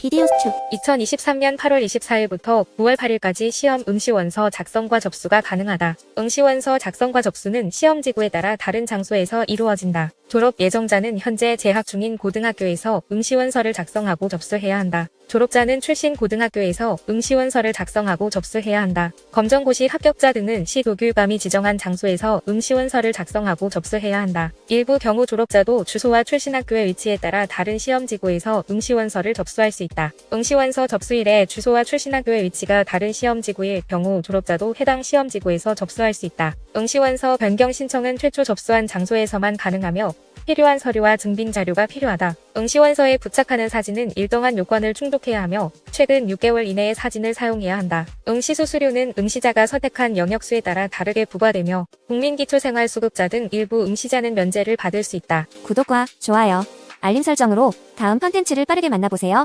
비디오 수축 2023년 8월 24일부터 9월 8일까지 시험 응시원서 작성과 접수가 가능하다. 응시원서 작성과 접수는 시험 지구에 따라 다른 장소에서 이루어진다. 졸업 예정자는 현재 재학 중인 고등학교에서 응시원서를 작성하고 접수해야 한다. 졸업자는 출신 고등학교에서 응시원서를 작성하고 접수해야 한다. 검정고시 합격자 등은 시 도교육감이 지정한 장소에서 응시원서를 작성하고 접수해야 한다. 일부 경우 졸업자도 주소와 출신 학교의 위치에 따라 다른 시험 지구에서 응시원서를 접수할 수 있다. 응시원서 접수일에 주소와 출신 학교의 위치가 다른 시험지구일 경우 졸업자도 해당 시험지구에서 접수할 수 있다. 응시원서 변경 신청은 최초 접수한 장소에서만 가능하며 필요한 서류와 증빙 자료가 필요하다. 응시원서에 부착하는 사진은 일정한 요건을 충족해야 하며 최근 6개월 이내의 사진을 사용해야 한다. 응시 수수료는 응시자가 선택한 영역수에 따라 다르게 부과되며 국민기초생활수급자 등 일부 응시자는 면제를 받을 수 있다. 구독과 좋아요 알림 설정으로 다음 컨텐츠를 빠르게 만나보세요.